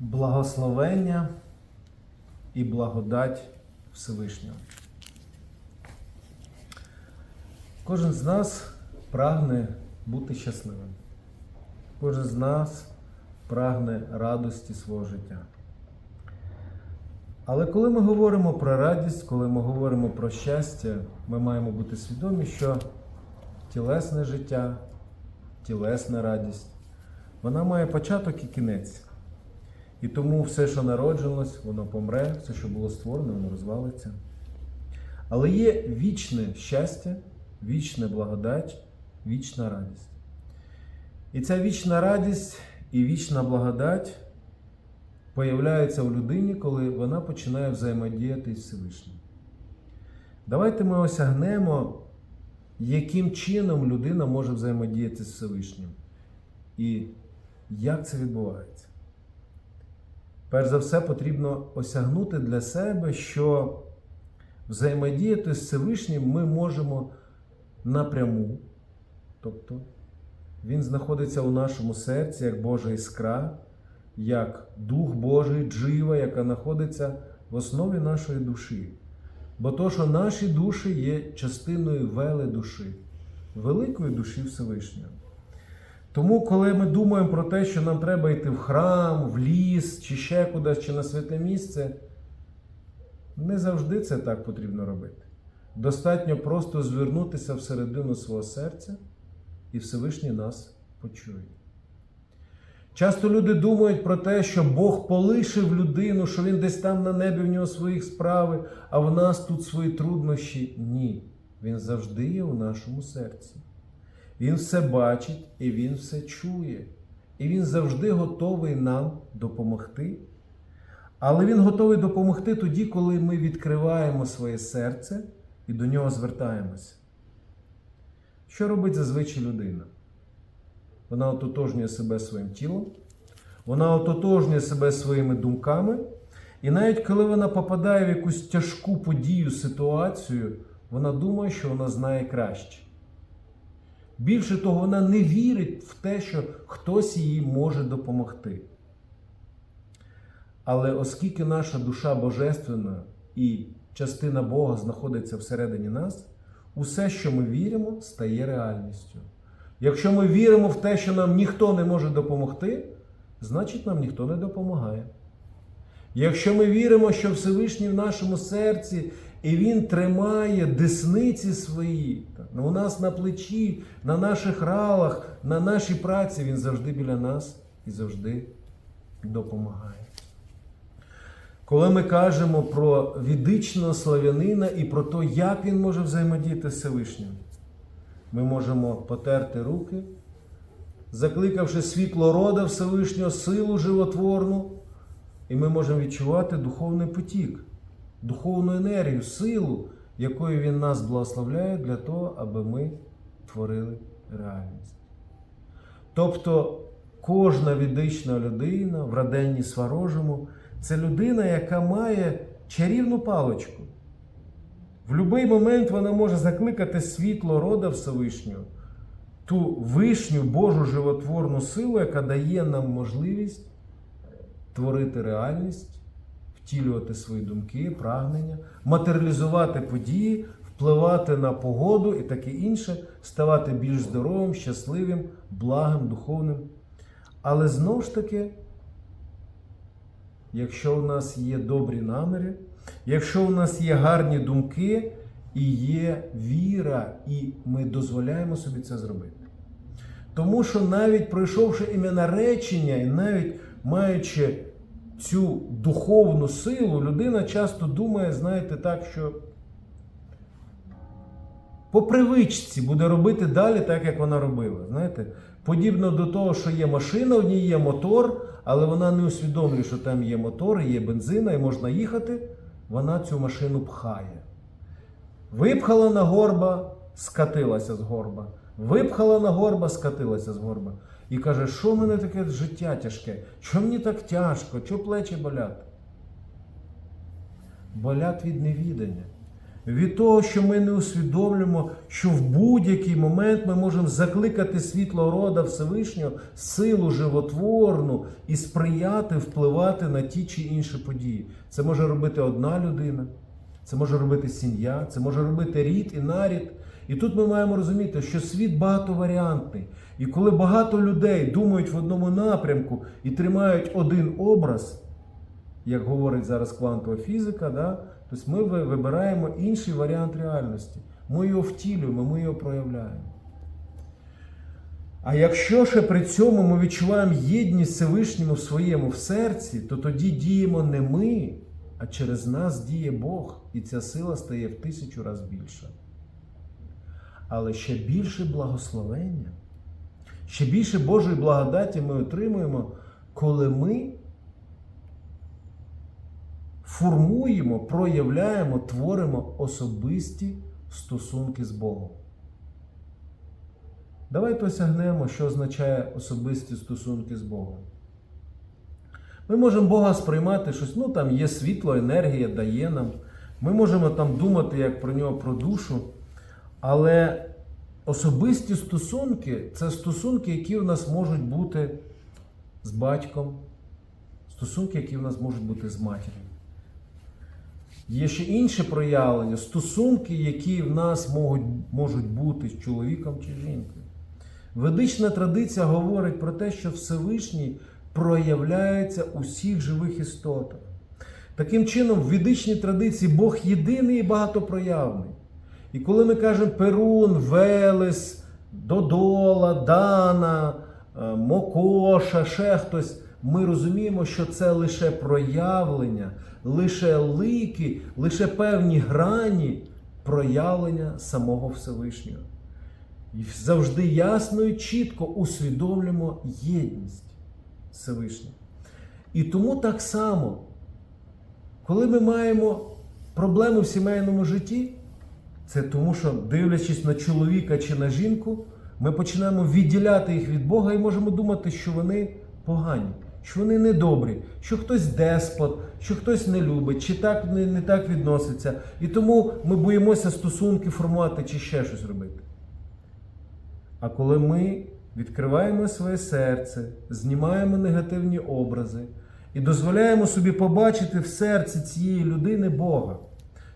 благословення і благодать Всевишнього. Кожен з нас прагне бути щасливим. Кожен з нас прагне радості свого життя. Але коли ми говоримо про радість, коли ми говоримо про щастя, ми маємо бути свідомі, що тілесне життя, тілесна радість, вона має початок і кінець. І тому все, що народжилось, воно помре, все, що було створено, воно розвалиться. Але є вічне щастя, вічна благодать, вічна радість. І ця вічна радість і вічна благодать появляється у людині, коли вона починає взаємодіяти з Всевишнім. Давайте ми осягнемо, яким чином людина може взаємодіяти з Всевишнім. І як це відбувається. Перш за все, потрібно осягнути для себе, що взаємодіяти з Всевишнім ми можемо напряму. Тобто він знаходиться у нашому серці як Божа іскра, як Дух Божий, джива, яка знаходиться в основі нашої душі. Бо то, що наші душі є частиною вели душі, великої душі Всевишнього. Тому, коли ми думаємо про те, що нам треба йти в храм, в ліс, чи ще кудись, чи на святе місце, не завжди це так потрібно робити. Достатньо просто звернутися всередину свого серця, і Всевишній нас почує. Часто люди думають про те, що Бог полишив людину, що він десь там на небі в нього своїх справи, а в нас тут свої труднощі. Ні. Він завжди є у нашому серці. Він все бачить і він все чує. І він завжди готовий нам допомогти. Але він готовий допомогти тоді, коли ми відкриваємо своє серце і до нього звертаємося. Що робить зазвичай людина? Вона ототожнює себе своїм тілом, вона ототожнює себе своїми думками, і навіть коли вона попадає в якусь тяжку подію, ситуацію, вона думає, що вона знає краще. Більше того, вона не вірить в те, що хтось їй може допомогти. Але оскільки наша душа божественна і частина Бога знаходиться всередині нас, усе, що ми віримо, стає реальністю. Якщо ми віримо в те, що нам ніхто не може допомогти, значить нам ніхто не допомагає. Якщо ми віримо, що Всевишній в нашому серці, і Він тримає десниці свої, у нас на плечі, на наших ралах, на нашій праці, Він завжди біля нас і завжди допомагає. Коли ми кажемо про відичного слав'янина і про те, як він може взаємодіяти з Всевишнім, ми можемо потерти руки, закликавши світло рода Всевишнього, силу животворну, і ми можемо відчувати духовний потік, духовну енергію, силу, якою він нас благословляє для того, аби ми творили реальність. Тобто кожна відична людина в раденні сварожому це людина, яка має чарівну паличку. В будь-який момент вона може закликати світло рода Всевишнього, ту вишню Божу животворну силу, яка дає нам можливість творити реальність, втілювати свої думки, прагнення, матеріалізувати події, впливати на погоду і таке інше, ставати більш здоровим, щасливим, благим, духовним. Але знову ж таки, якщо у нас є добрі наміри, якщо у нас є гарні думки і є віра, і ми дозволяємо собі це зробити. Тому що навіть пройшовши ім'я речення, і навіть маючи цю духовну силу, людина часто думає, знаєте, так, що по привичці буде робити далі так, як вона робила. Знаєте, Подібно до того, що є машина, в ній є мотор, але вона не усвідомлює, що там є мотор, є бензина і можна їхати, вона цю машину пхає. Випхала на горба, скатилася з горба. Випхала на горба, скатилася з горба. І каже, що в мене таке життя тяжке? Що мені так тяжко? Чого плечі болять? Болять від невідання, від того, що ми не усвідомлюємо, що в будь-який момент ми можемо закликати світло рода Всевишнього, силу животворну і сприяти, впливати на ті чи інші події. Це може робити одна людина, це може робити сім'я, це може робити рід і нарід. І тут ми маємо розуміти, що світ багатоваріантний. І коли багато людей думають в одному напрямку і тримають один образ, як говорить зараз квантова фізика, да, тобто ми вибираємо інший варіант реальності. Ми його втілюємо, ми його проявляємо. А якщо ще при цьому ми відчуваємо єдність Всевишньому в своєму в серці, то тоді діємо не ми, а через нас діє Бог, і ця сила стає в тисячу разів більша. Але ще більше благословення, ще більше Божої благодаті ми отримуємо, коли ми формуємо, проявляємо, творимо особисті стосунки з Богом. Давайте осягнемо, що означає особисті стосунки з Богом. Ми можемо Бога сприймати щось, ну там є світло, енергія дає нам. Ми можемо там думати як про нього, про душу. Але особисті стосунки це стосунки, які в нас можуть бути з батьком, стосунки, які в нас можуть бути з матір'ю. Є ще інші проявлення, стосунки, які в нас можуть, можуть бути з чоловіком чи жінкою. Ведична традиція говорить про те, що Всевишній проявляється у всіх живих істотах. Таким чином, в ведичній традиції Бог єдиний і багатопроявний. І коли ми кажемо Перун, Велес, Додола, Дана, е, Мокоша, ще хтось, ми розуміємо, що це лише проявлення, лише лики, лише певні грані проявлення самого Всевишнього. І завжди ясно і чітко усвідомлюємо єдність Всевишнього. І тому так само, коли ми маємо проблеми в сімейному житті, це тому, що дивлячись на чоловіка чи на жінку, ми починаємо відділяти їх від Бога і можемо думати, що вони погані, що вони недобрі, що хтось деспот, що хтось не любить, чи так не, не так відноситься. І тому ми боїмося стосунки формувати чи ще щось робити. А коли ми відкриваємо своє серце, знімаємо негативні образи і дозволяємо собі побачити в серці цієї людини Бога,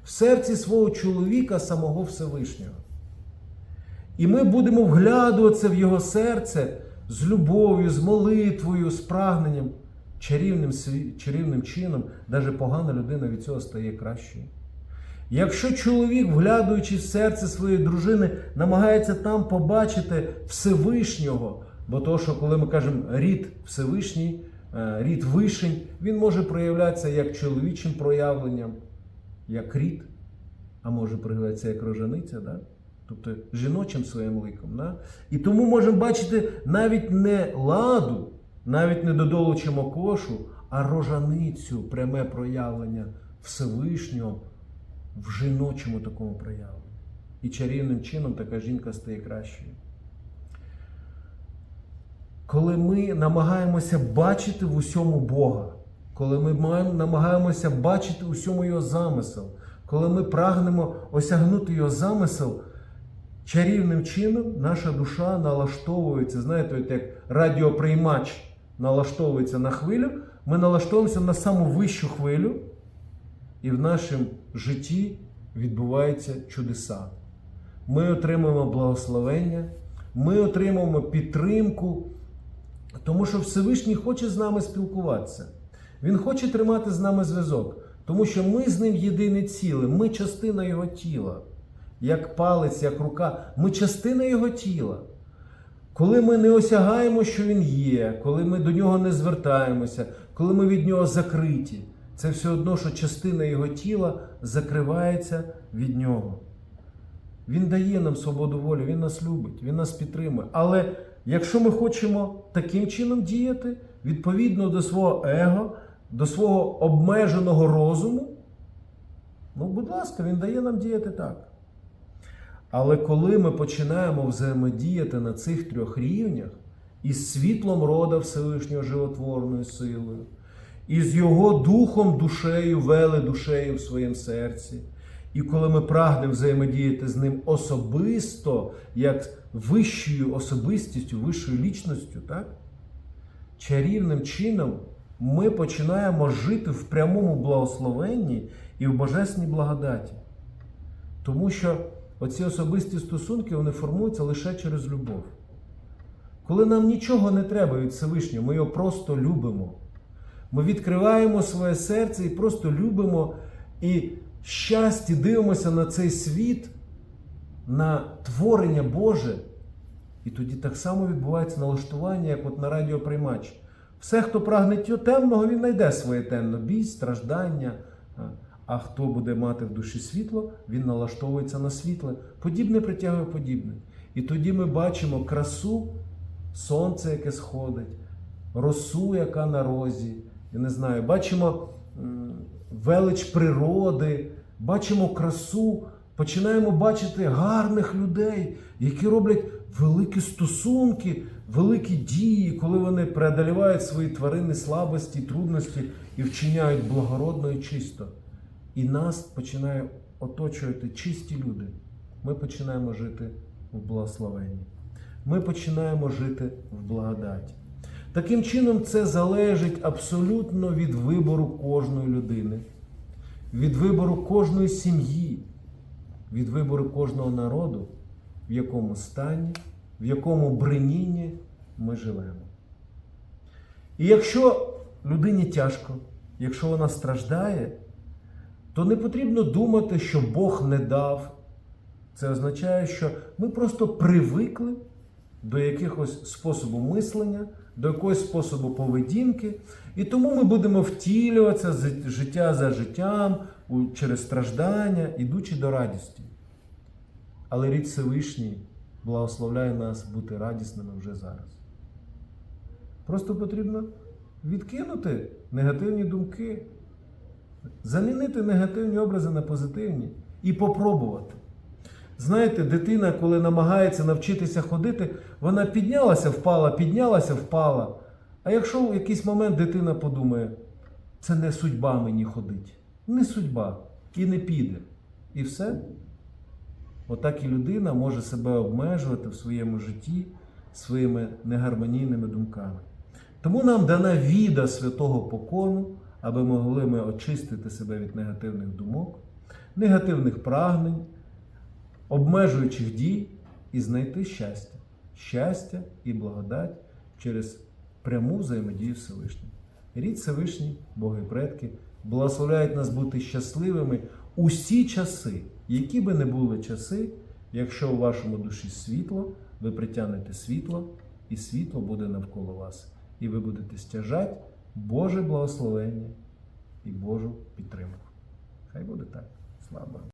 в серці свого чоловіка, самого Всевишнього. І ми будемо вглядуватися в його серце з любов'ю, з молитвою, з прагненням, чарівним, чарівним чином, навіть погана людина від цього стає кращою. Якщо чоловік, вглядуючи в серце своєї дружини, намагається там побачити Всевишнього, бо то, що коли ми кажемо рід Всевишній, е, рід вишень, він може проявлятися як чоловічим проявленням, як рід, а може проявлятися як рожаниця, да? тобто жіночим своїм ликом. Да? І тому можемо бачити навіть не ладу, навіть не додолу чи мокошу, а рожаницю, пряме проявлення Всевишнього в жіночому такому проявленні. І чарівним чином така жінка стає кращою. Коли ми намагаємося бачити в усьому Бога, коли ми намагаємося бачити усьому Його замисел, коли ми прагнемо осягнути Його замисел, чарівним чином наша душа налаштовується, знаєте, от як радіоприймач налаштовується на хвилю, ми налаштовуємося на саму вищу хвилю, і в нашому житті відбуваються чудеса. Ми отримуємо благословення, ми отримуємо підтримку, тому що Всевишній хоче з нами спілкуватися. Він хоче тримати з нами зв'язок, тому що ми з ним єдине ціле, ми частина його тіла. Як палець, як рука, ми частина його тіла. Коли ми не осягаємо, що він є, коли ми до нього не звертаємося, коли ми від нього закриті, це все одно, що частина його тіла закривається від нього. Він дає нам свободу волі, він нас любить, він нас підтримує. Але якщо ми хочемо таким чином діяти, відповідно до свого его, до свого обмеженого розуму, ну, будь ласка, він дає нам діяти так. Але коли ми починаємо взаємодіяти на цих трьох рівнях із світлом рода Всевишнього животворною силою, і з його духом, душею, веледушею в своєму серці, І коли ми прагнемо взаємодіяти з ним особисто, як вищою особистістю, вищою лічністю, так? чарівним чином ми починаємо жити в прямому благословенні і в божественній благодаті. Тому що оці особисті стосунки вони формуються лише через любов. Коли нам нічого не треба від Всевишнього, ми його просто любимо. Ми відкриваємо своє серце і просто любимо і щасті дивимося на цей світ, на творення Боже. І тоді так само відбувається налаштування, як от на радіоприймач. Все, хто прагне темного, він знайде своє темно, біль, страждання. А хто буде мати в душі світло, він налаштовується на світле. Подібне притягує подібне. І тоді ми бачимо красу, сонце, яке сходить, росу, яка на розі. Я не знаю, бачимо велич природи, бачимо красу, починаємо бачити гарних людей, які роблять великі стосунки, великі дії, коли вони преодолівають свої тваринні слабості, трудності і вчиняють благородно і чисто. І нас починає оточувати чисті люди. Ми починаємо жити в благословенні. Ми починаємо жити в благодаті. Таким чином, це залежить абсолютно від вибору кожної людини, від вибору кожної сім'ї, від вибору кожного народу, в якому стані, в якому бренінні ми живемо. І якщо людині тяжко, якщо вона страждає, то не потрібно думати, що Бог не дав. Це означає, що ми просто привикли до якихось способу мислення, до якогось способу поведінки, і тому ми будемо втілюватися життя за життям через страждання, ідучи до радісті. Але рід Всевишній благословляє нас бути радісними вже зараз. Просто потрібно відкинути негативні думки, замінити негативні образи на позитивні і попробувати. Знаєте, дитина, коли намагається навчитися ходити, вона піднялася, впала, піднялася, впала. А якщо в якийсь момент дитина подумає, це не судьба мені ходить, не судьба, і не піде. І все. Отак і людина може себе обмежувати в своєму житті своїми негармонійними думками. Тому нам дана віда святого покону, аби могли ми очистити себе від негативних думок, негативних прагнень, обмежуючих дій і знайти щастя. Щастя і благодать через пряму взаємодію з Всевишнім. Рід Всевишній, Боги предки, благословляють нас бути щасливими усі часи, які би не були часи, якщо у вашому душі світло, ви притягнете світло, і світло буде навколо вас. І ви будете стяжати Боже благословення і Божу підтримку. Хай буде так. Слава.